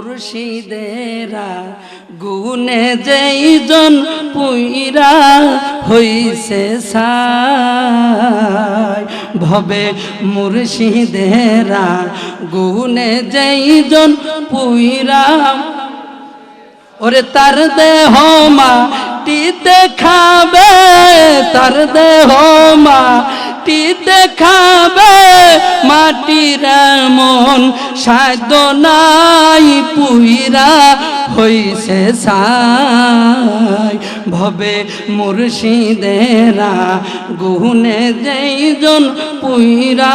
মুর্শিদেরা গুনে যেইজন পুইরা হইছে সাই, ভবে মুর্শিদেরা গুনে যেইজন পুইরা। ওরে তার দেহ মাটিতে খাবে, তার দেহ মাটিতে খাবে মাটির মন সাধ্য নাই পুইরা হইছে সাই ভবে মুর্শিদেরা গুনে যেইজন পুইরা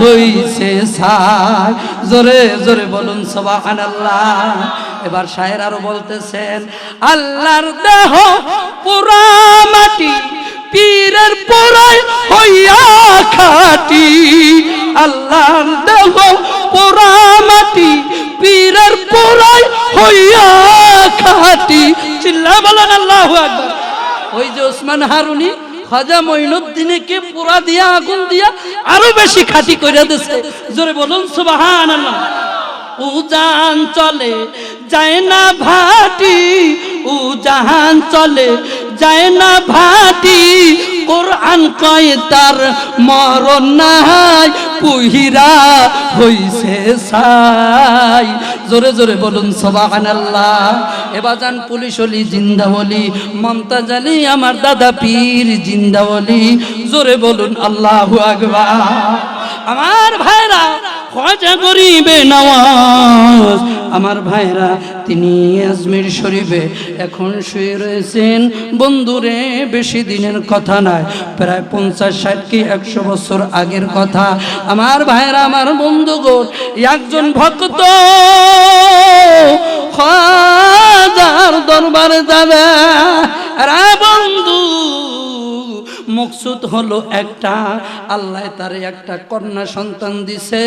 হইছে সাই জোরে জোরে বলুন, সুবহানাল্লাহ। এবার শায়ের আরও বলতেছেন, আল্লাহর দেহ পুরা মাটি পীরের পোড়ায় হইয়া খাটি। আল্লাহর দেহ, পোড়া মাটি, পীরের পোড়ায় হইয়া খাটি। চিল্লা বলেন আল্লাহ ওই যে ওসমান হারুনি, খাজা মঈনুদ্দিনে কে পোড়া দিয়া, আগুন দিয়া আরও বেশি খাটি কইরা দিছে। জোরে বলুন, সুবহানাল্লাহ। উজান চলে, যায় না ভাটি। উজান চলে যায় না ভাটি, কোরআন কয় তার মরণ নাই পুহিরা হইছে সাই জোরে জোরে বলুন, সুবহানাল্লাহ। এবার যান পুলিশ অলি জিন্দাওয়ালি মমতাজ আলী আমার দাদা পীর জিন্দাওয়ালি জোরে বলুন, আল্লাহু আকবার। আমার ভাইরা খোঁজা করিবে নওয়াজ আমার ভাইরা তিনি আজমির শরীফে এখন শুয়ে রয়েছেন। বন্ধুরে, বেশি দিনের কথা নয়, প্রায় পঞ্চাশ ষাট কি একশো বছর আগের কথা। আমার ভাইরা আমার বন্ধুগণ, একজন ভক্ত দরবারে যাবে। রা বন্ধু মকসুদ হলো একটা। আল্লাহ তারে একটা কন্যা সন্তান দিছে।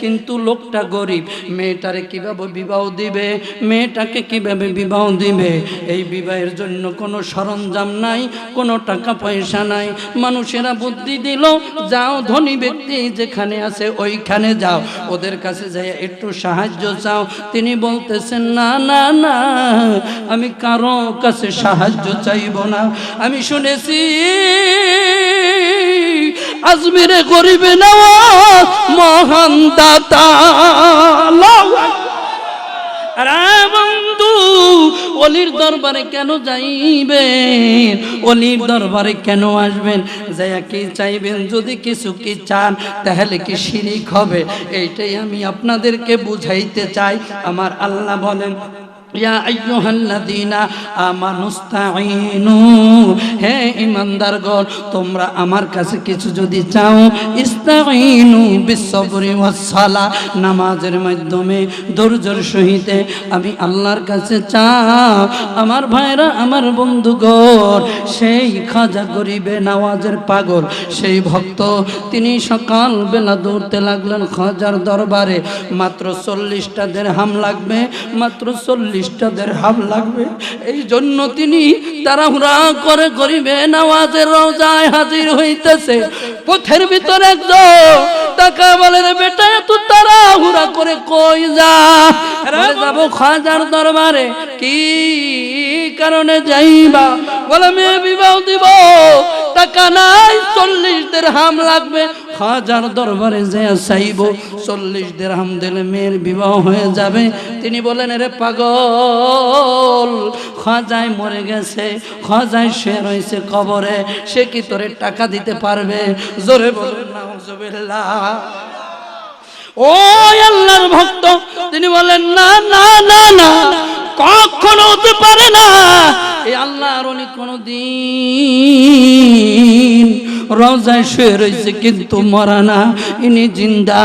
কিন্তু লোকটা গরিব। মেয়েটারে কীভাবে বিবাহ দিবে? মেয়েটাকে কীভাবে বিবাহ দিবে? এই বিবাহের জন্য কোনো সরঞ্জাম নাই, কোনো টাকা পয়সা নাই। মানুষেরা বুদ্ধি দিল, যাও ধনী ব্যক্তি যেখানে আছে ওইখানে যাও। ওদের কাছে যাই একটু সাহায্য চাও। তিনি বলতেছেন, না না না। আমি কারও কাছে সাহায্য চাইব না। আমি শুনেছি আজমিরে গরিবে নেওয়া মহান দাতা বন্ধু, অলির দরবারে কেন যাইবেন? অলির দরবারে কেন আসবেন? যাইয়া কি চাইবেন? যদি কিছু কি চান, তাহলে কি শিরিক হবে? এইটাই আমি আপনাদেরকে বুঝাইতে চাই। আমার আল্লাহ বলেন ইয়া আইয়ুহাল্লাযীনা আমানুস্তাঈনু হে ঈমানদারগণ, তোমরা আমার কাছে কিছু যদি চাও, ইস্তাঈনু বিসসবরি ওয়াসসালা, নামাজের মাধ্যমে ধৈর্যের সহিতে আমি আল্লাহর কাছে চাও। আমার ভাইরা, আমার বন্ধুগণ, সেই খাজা গরিবে নামাজের পাগল, সেই ভক্ত, তিনি সকাল বেলা দৌড়তে লাগলেন খাজার দরবারে। মাত্র চল্লিশটা দেড় হাম লাগবে, মাত্র চল্লিশটা দেড়হাম লাগবে। এই জন্য তিনি তাড়াহুড়া করে গরিবে নামাজের রোজায় হাজির হইতেছে। পথের ভিতরে একজন টাকা বলে, রে বেটা, এত তাড়াহুড়া করে কই যা? যাব খাজার দরবারে। কি কারণে যাইবা? বলে, মেয়ে, বিবাহ দিব। টাকা নাই, চল্লিশ দের হাম লাগবে। হাজার দরবারে যে চাইব, চল্লিশ দের হাম দিলে মেয়ের বিবাহ হয়ে যাবে। তিনি বলেন রে পাগল, খাজায় মরে গেছে, খাজায় সে রয়েছে কবরে, সে কি তোরে টাকা দিতে পারবে? জোরে ও আল্লাহর ভক্ত, তিনি বলেন, না না না না, কখনো হতে পারে না। এই আল্লাহর উনি কোনো দিন রোজায় শুয়ে রয়েছে, কিন্তু মরা না। ইনি জিন্দা,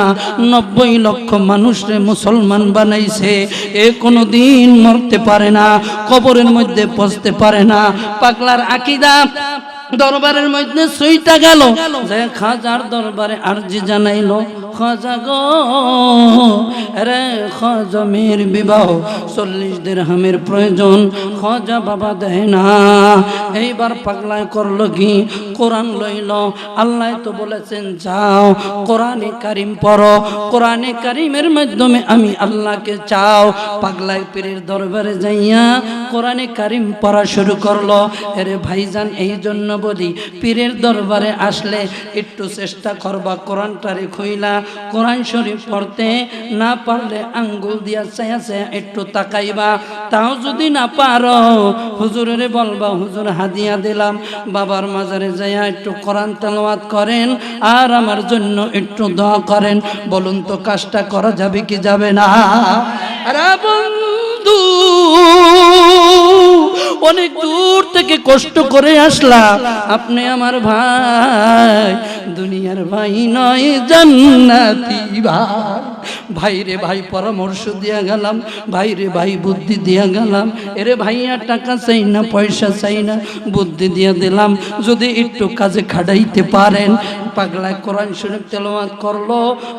নব্বই লক্ষ মানুষরে মুসলমান বানাইছে। এ কোনো দিন মরতে পারে না, কবরের মধ্যে পচতে পারে না। পাগলার আকিদা, দরবারের মধ্যে সুইটা গেল। যে খাজার দরবারে আরজি জানাইলো। খাজা গো রে খাজা মেয়ের বিবাহ, চল্লিশ দেড়হামের প্রয়োজন। খাজা বাবা দেয় না। এইবার পাগলায় করল কি? কোরআন লইল। আল্লাহ তো বলেছেন, যাও, কোরআনে কারিম পড়ো। কোরআনে কারিমের মাধ্যমে আমি আল্লাহকে চাও। পাগলায় পীরের দরবারে যাইয়া কোরআনে কারিম পড়া শুরু করল। এরে ভাইজান, এই জন্য বলি, পীরের দরবারে আসলে একটু চেষ্টা করবা। কোরআনটারে খুইলা কোরআন শরীফ পড়তে না পারলে আঙ্গুল দিয়া চায়া একটু তাকাইবা, তাও যদি না পারো, হুজুরের বলবা, হুজুর, হাদিয়া দিলাম। বাবার মাজারে যাইয়া একটু কোরআন তেলাওয়াত করেন আর আমার জন্য একটু দোয়া করেন। বলুন তো, কাজটা করা যাবে কি যাবে না? বন্ধু, অনেক দূর থেকে কষ্ট করে আসলাম আপনি আমার ভাই দুনিয়ার ভাই নয় জান্নাতি ভাই। ভাই রে ভাই পরামর্শ দিয়া গেলাম ভাই রে ভাই বুদ্ধি দিয়া গেলাম। এরে ভাইয়া, টাকা চাই না, পয়সা চাই না, বুদ্ধি দিয়া দিলাম। যদি একটু কাজে খাটাইতে পারেন পাগলায় কোরআন শরীফ তেলাওয়াত করল,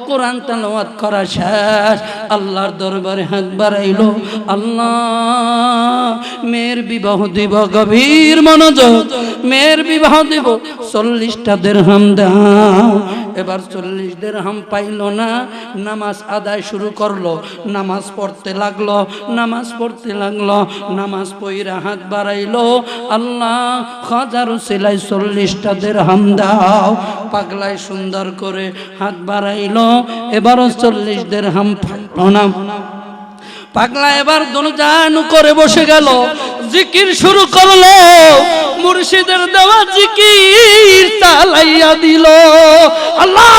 কোরআন তেলাওয়াত করা শেষ। আল্লাহর দরবারে হাত বাড়াইলো, আল্লাহ, মেয়ের বিবাহ দিব গভীর মনোযোগ, মেয়ের বিবাহ দিব চল্লিশটা দেড়হাম দাও। এবার চল্লিশ দেড়হাম পাইল না, নামাজ আদায় শুরু করল, নামাজ পড়তে লাগল, নামাজ পড়তে লাগল, নামাজ পইরা হাত বাড়াইলো, আল্লাহ হাজারো সেলাই চল্লিশটা দেড়হাম দাও, পাগলায় সুন্দর করে হাত বাড়াইলো, এবারও চল্লিশ দেড়হাম পাইল না। পাগলা এবার দনুজানু করে বসে গেল, জিকির শুরু করল, মুর্শিদের দেওয়া জিকির তালাইয়া দিল। আল্লাহ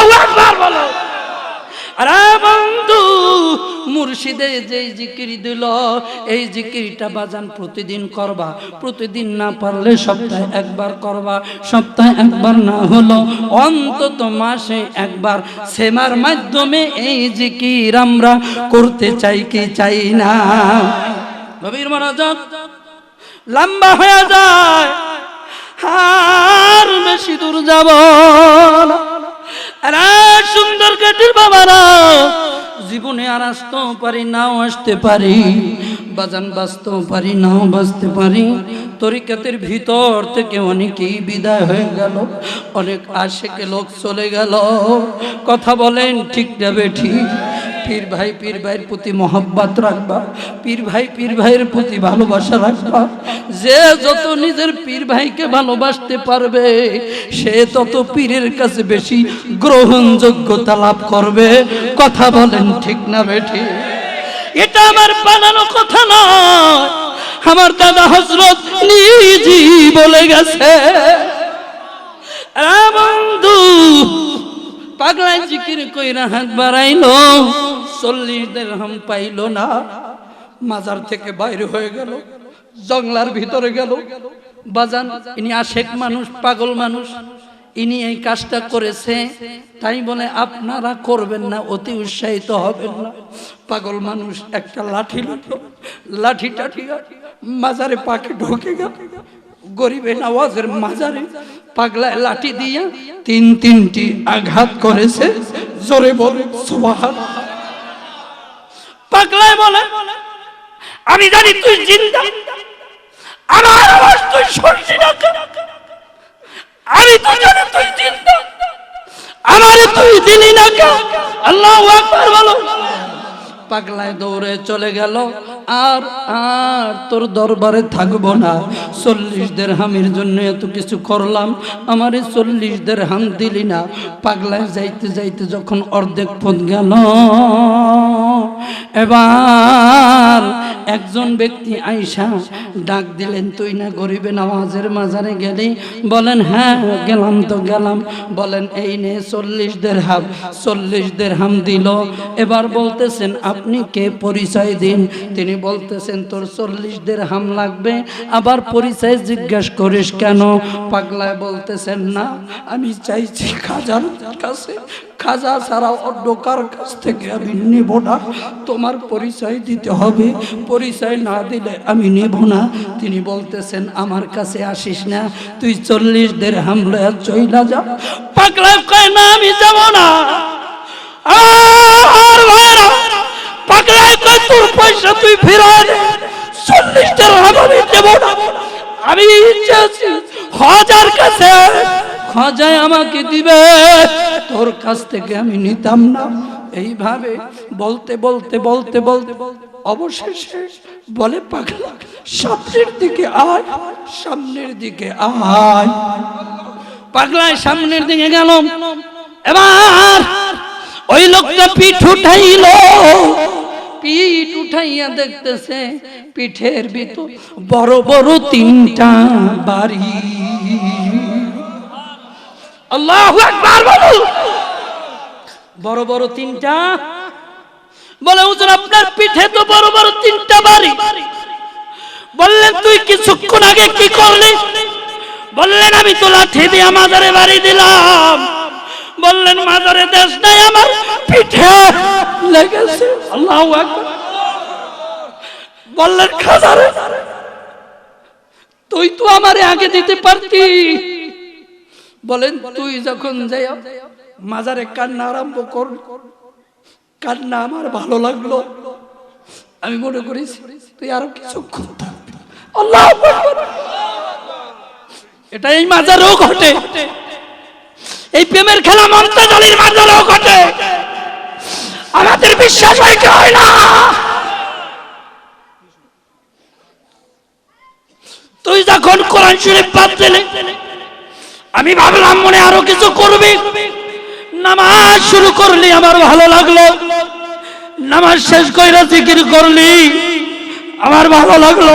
বলো। আরে বন্ধু, মুর্শিদে যেই জিকির দিল, এই জিকিরটা বাজান প্রতিদিন করবা। প্রতিদিন না পারলে সপ্তাহে একবার করবা। সপ্তাহে একবার না হলো, অন্তত মাসে একবার। সেমার মাধ্যমে এই জিকির আমরা করতে চাই কি চাই না। গভীর মনোযোগ লম্বা হয়ে যায়, আর বেশি দূর যাব না। সুন্দর কাটির বাবারা, জীবনে আর আসতেও পারি, নাও আসতে পারি, বাজান বাঁচতেও পারি, নাও বাঁচতে পারি। তরিকাতের ভিতর থেকে অনেকেই বিদায় হয়ে গেল, অনেক আশেকে লোক চলে গেল। কথা বলেন, ঠিক যাবে ঠিক পীর ভাই, পীর ভাইয়ের প্রতি মহব্বত রাখবা, পীর ভাই, পীর ভাইয়ের প্রতি ভালোবাসা রাখবা। যে যত নিজের পীর ভাইকে ভালোবাসতে পারবে, সে তত পীরের কাছে বেশি গ্রহণযোগ্যতা লাভ করবে। কথা বলেন ঠিক না বেঠি? এটা আমার বানানো কথা নয় আমার দাদা হজরত নিজই বলে গেছে বন্ধু পাগলায় জিকির কইরা হাত বাড়াইলো চল্লিশ দেড়হাম পাইল না। মাজার থেকে বাইরে হয়ে গেল, জংলার ভিতরে গেল। বাজান, ইনি আশেক মানুষ, পাগল মানুষ, ইনি এই কাজটা করেছে, তাই বলে আপনারা করবেন না, অতি উৎসাহিত হবেন না। পাগল মানুষ একটা লাঠি লুটো লাঠি টাঠিয়া মাজারে পাকে ঢুকে গেল। গরিবে নওয়াজের মাজারে পাগলায় লাঠি দিয়া তিন তিনটি আঘাত করেছে। জোরে বলে, সুবহান। পাগলায় বলে, আমি জানি তুই জিন্দা। আমার আওয়াজ তুই শুনছি না? আমি তো জানি তুই জিন্দা। আমার তুই দিলি না কেন? আল্লাহু আকবার বলো। পাগলায় দৌড়ে চলে গেল। আর আর তোর দরবারে থাকব না। চল্লিশ দের হামের জন্য এত কিছু করলাম। আমারে চল্লিশ দের হাম দিলি না। পাগলায় যাইতে যাইতে যখন অর্ধেক পথ গেল, এবার একজন ব্যক্তি আইসা ডাক দিলেন, তুই না গরিবে নামাজের মাজারে গেলি? বলেন হ্যাঁ গেলাম তো গেলাম। বলেন, এই নে চল্লিশ দের হাম চল্লিশ দের হাম দিল। এবার বলতেছেন আপনি কে পরিচয় দিন। তিনি বলতেছেন, তোর চল্লিশ হাম লাগবে। আবার পরিচয় জিজ্ঞাসা করিস কেন? পাগলায় বলতেছেন, না, আমি চাইছি খাজার কাছে। খাজা ছাড়া অন্য কার কাছ থেকে আমি নেব না। তোমার পরিচয় দিতে হবে। পরিচয় না দিলে আমি নেব না। তিনি বলতেছেন, আমার কাছে আসিস না। তুই চল্লিশ দের হামলা চইলা যা। পাগলায় কয়, না, আমি যাব না। আর তোর পয়সা তুই ফেরা চল্লিশটা রাম আমি দেবো আমি হাজার কাছে খাজায় আমাকে দিবে। তোর কাছ থেকে আমি নিতাম না। এইভাবে বলতে বলতে বলতে বলতে, অবশেষে বলে পাগলা, সামনের দিকে আয়, সামনের দিকে আয়। পাগলায় সামনের দিকে গেল। এবার ওই লোকটা পিঠ উঠাইল। পিঠ উঠাইয়া দেখতেছে, পিঠের ভিতর বড় বড় তিনটা বাড়ি। আল্লাহ বড় বড় তিনটা। বলে পিঠে তো বড় বড় তিনটা বাড়ি। তুই কিছুক্ষণ আগে কি করলি? আমি তো লাঠি দিয়ে মাজারে বাড়ি দিলাম। বললেন মাজারে দেশ নাই আমার, পিঠে লেগেছে। আল্লাহ বললেন খাজারে তুই তো আমারে আগে দিতে পারতি। বলেন, তুই যখন যাই মাজারে কান্না আরম্ভ কর, কান্না আমার ভালো লাগল। আমি মনে করি তুই আরও কিছুক্ষণ। এটা এই মাজারেও ঘটে এই প্রেমের খেলা মমতাজালির মাজারেও ঘটে। আমাদের বিশ্বাস হয় কি হয় না? তুই যখন কোরআন শরীফ বাদ দিলে, আমি ভাবলাম মনে আরও কিছু করবি। নামাজ শুরু করলি, আমার ভালো লাগল। নামাজ শেষ কইরা জিকির করলি, আমার ভালো লাগল।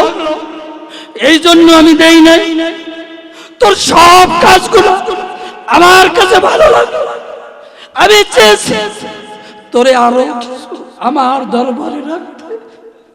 এই জন্য আমি দেই নাই। তোর সব কাজগুলো আমার কাছে ভালো লাগল আমি চেয়েছি তোরে আরও আমার দরবারে রাখতে।